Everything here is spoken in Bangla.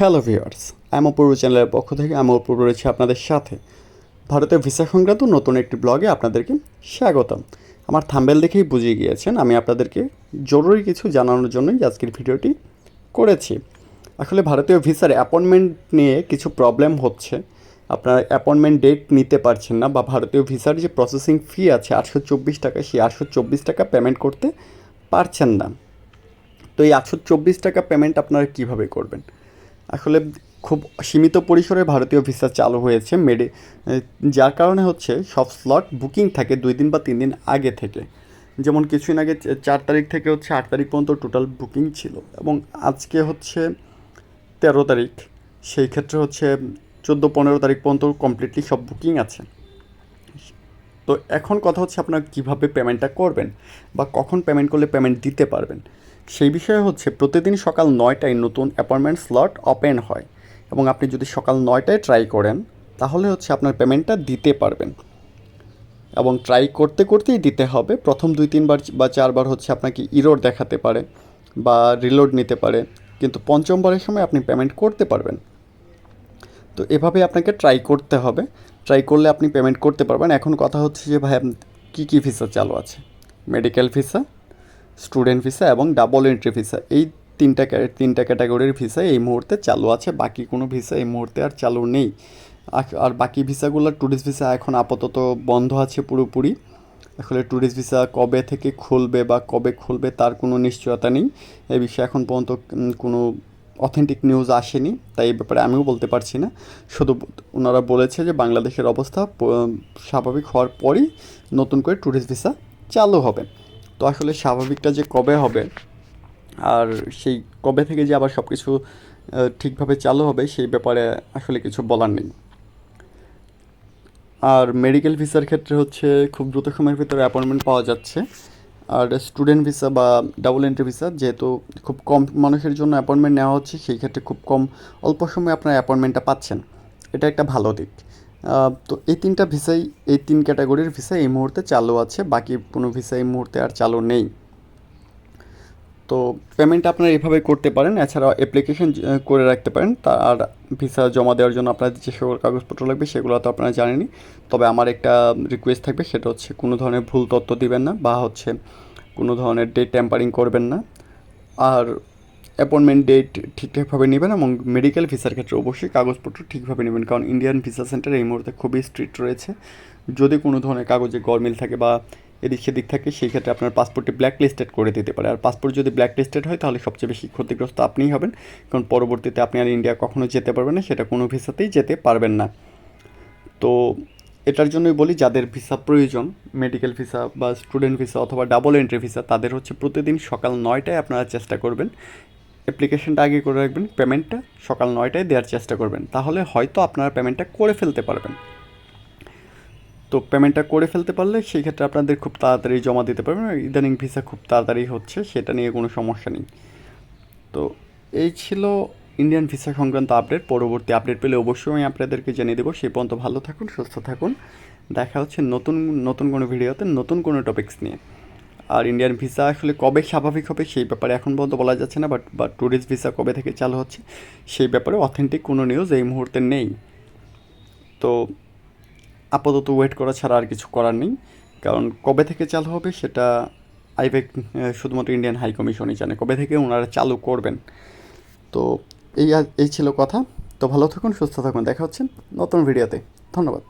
হ্যালো ভিউয়ার্স আমি অপূর্ব চ্যানেলের পক্ষ থেকে আমি অপূর্ব রয়েছে আপনাদের সাথে। ভারতের ভিসা সংক্রান্ত নতুন একটি ব্লগে আপনাদেরকে স্বাগতম। আমার থাম্বেল দেখেই বুঝিয়ে গিয়েছেন, আমি আপনাদেরকে জরুরি কিছু জানানোর জন্যই আজকের ভিডিওটি করেছি। আসলে ভারতীয় ভিসার অ্যাপয়েন্টমেন্ট নিয়ে কিছু প্রবলেম হচ্ছে। আপনারা অ্যাপয়েন্টমেন্ট ডেট নিতে পারছেন না বা ভারতীয় ভিসার যে প্রসেসিং ফি আছে আটশো চব্বিশ টাকা, সেই আটশো চব্বিশ টাকা পেমেন্ট করতে পারছেন না। তো এই আটশো চব্বিশ টাকা পেমেন্ট আপনারা কীভাবে করবেন? আসলে খুব সীমিত পরিসরে ভারতীয় ভিসা চালু হয়েছে মেডে যার কারণে হচ্ছে সব স্লট বুকিং থাকে দুই দিন বা তিন দিন আগে থেকে। যেমন কিছুদিন আগে চার তারিখ থেকে হচ্ছে আট তারিখ পর্যন্ত টোটাল বুকিং ছিল এবং আজকে হচ্ছে তেরো তারিখ। সেই ক্ষেত্রে হচ্ছে চোদ্দ পনেরো তারিখ পর্যন্ত কমপ্লিটলি সব বুকিং আছে। তো এখন কথা হচ্ছে আপনারা কীভাবে পেমেন্টটা করবেন বা কখন পেমেন্ট করলে পেমেন্ট দিতে পারবেন। সেই বিষয়ে হচ্ছে প্রতিদিন সকাল নয়টায় নতুন অ্যাপয়েন্টমেন্ট স্লট ওপেন হয় এবং আপনি যদি সকাল নয়টায় ট্রাই করেন, তাহলে হচ্ছে আপনার পেমেন্টটা দিতে পারবেন। এবং ট্রাই করতে করতেই দিতে হবে। প্রথম দুই, তিনবার বা চারবার হচ্ছে আপনাকে ইরোড দেখাতে পারে বা রিলোড নিতে পারে, কিন্তু পঞ্চমবারের সময় আপনি পেমেন্ট করতে পারবেন। তো এভাবে আপনাকে ট্রাই করতে হবে। ট্রাই করলে আপনি পেমেন্ট করতে পারবেন। এখন কথা হচ্ছে যে ভাই, কী কী ভিসা চালু আছে? মেডিকেল ভিসা স্টুডেন্ট ভিসা এবং ডাবল এন্ট্রি ভিসা। এই তিনটা তিনটা ক্যাটাগরির ভিসা এই মুহূর্তে চালু আছে। বাকি কোনো ভিসা এই মুহূর্তে আর চালু নেই। আর বাকি ভিসাগুলো ট্যুরিস্ট ভিসা এখন আপাতত বন্ধ আছে পুরোপুরি। আসলে ট্যুরিস্ট ভিসা কবে থেকে খুলবে বা কবে খুলবে তার কোনো নিশ্চয়তা নেই। এই বিষয়ে এখন পর্যন্ত কোনো অথেন্টিক নিউজ আসেনি, তাই এই ব্যাপারে আমিও বলতে পারছি না। শুধু ওনারা বলেছে যে বাংলাদেশের অবস্থা স্বাভাবিক হওয়ার পরই নতুন করে ট্যুরিস্ট ভিসা চালু হবে। তো আসলে স্বাভাবিকটা যে কবে হবে আর সেই কবে থেকে যে আবার সব কিছু ঠিকভাবে চালু হবে সেই ব্যাপারে আসলে কিছু বলার নেই। আর মেডিকেল ভিসার ক্ষেত্রে হচ্ছে খুব দ্রুত সময়ের ভিতরে অ্যাপয়েন্টমেন্ট পাওয়া যাচ্ছে। আর স্টুডেন্ট ভিসা বা ডাবল এন্ট্রি ভিসা যেহেতু খুব কম মানুষের জন্য অ্যাপয়েন্টমেন্ট নেওয়া হচ্ছে, সেই ক্ষেত্রে খুব কম অল্প সময়ে আপনার অ্যাপয়েন্টমেন্টটা পাচ্ছেন। এটা একটা ভালো দিক। তো এই তিনটা ভিসাই, এই তিন ক্যাটাগরির ভিসা এই মুহূর্তে চালু আছে, বাকি কোনো ভিসা এই মুহূর্তে আর চালু নেই। তো পেমেন্ট আপনারা এভাবে করতে পারেন এছাড়া অ্যাপ্লিকেশন করে রাখতে পারেন, তা- আর ভিসা জমা দেওয়ার জন্য আপনার যে সকল কাগজপত্র লাগবে সেগুলো তো আপনারা জানেনই। তবে আমার একটা রিকোয়েস্ট থাকবে, সেটা হচ্ছে কোনো ধরনের ভুল তথ্য দিবেন না, বা হচ্ছে কোনো ধরনের ডেট ট্যাম্পারিং করবেন না। আর অ্যাপয়েন্টমেন্ট ডেট ঠিকঠাকভাবে নেবেন এবং মেডিকেল ভিসার ক্ষেত্রে অবশ্যই কাগজপত্র ঠিকভাবে নেবেন। কারণ ইন্ডিয়ান ভিসা সেন্টার এই মুহূর্তে খুবই স্ট্রিক্ট রয়েছে। যদি কোনো ধরনের কাগজে গরমিল থাকে বা এদিক সেদিক থাকে, সেই ক্ষেত্রে আপনার পাসপোর্টটি ব্ল্যাক লিস্টেড করে দিতে পারে। আর পাসপোর্ট যদি ব্ল্যাক লিস্টেড হয়, তাহলে সবচেয়ে বেশি ক্ষতিগ্রস্ত আপনিই হবেন। কারণ পরবর্তীতে আপনি আর ইন্ডিয়া কখনো যেতে পারবেন না, সেটা কোনো ভিসাতেই যেতে পারবেন না। তো এটার জন্যই বলি, যাদের ভিসা প্রয়োজন মেডিকেল ভিসা বা স্টুডেন্ট ভিসা অথবা ডাবল এন্ট্রি ভিসা তাদের হচ্ছে প্রতিদিন সকাল নয়টায় আপনারা চেষ্টা করবেন। অ্যাপ্লিকেশনটা আগে করে রাখবেন পেমেন্টটা সকাল নয়টায় দেওয়ার চেষ্টা করবেন। তাহলে হয়তো আপনারা পেমেন্টটা করে ফেলতে পারবেন। তো পেমেন্টটা করে ফেলতে পারলে সেই ক্ষেত্রে আপনাদের খুব তাড়াতাড়ি জমা দিতে পারবেন ইদানিং ভিসা খুব তাড়াতাড়ি হচ্ছে, সেটা নিয়ে কোনো সমস্যা নেই। তো এই ছিল ইন্ডিয়ান ভিসা সংক্রান্ত আপডেট পরবর্তী আপডেট পেলে অবশ্যই আমি আপনাদেরকে জানিয়ে দেবো। সেই পর্যন্ত ভালো থাকুন, সুস্থ থাকুন। দেখা হচ্ছে নতুন নতুন কোনো ভিডিওতে নতুন কোনো টপিকস নিয়ে। আর ইন্ডিয়ান ভিসা আসলে কবে স্বাভাবিক হবে সেই ব্যাপারে এখন পর্যন্ত বলা যাচ্ছে না বাট বা ট্যুরিস্ট ভিসা কবে থেকে চালু হচ্ছে সেই ব্যাপারে অথেন্টিক কোনো নিউজ এই মুহূর্তে নেই। তো আপাতত ওয়েট করা ছাড়া আর কিছু করার নেই, কারণ কবে থেকে চালু হবে সেটা আইবেক শুধুমাত্র ইন্ডিয়ান হাই কমিশনই জানে কবে থেকে ওনারা চালু করবেন। তো এই এই ছিল কথা। তো ভালো থাকুন সুস্থ থাকুন। দেখা হচ্ছে নতুন ভিডিওতে। ধন্যবাদ।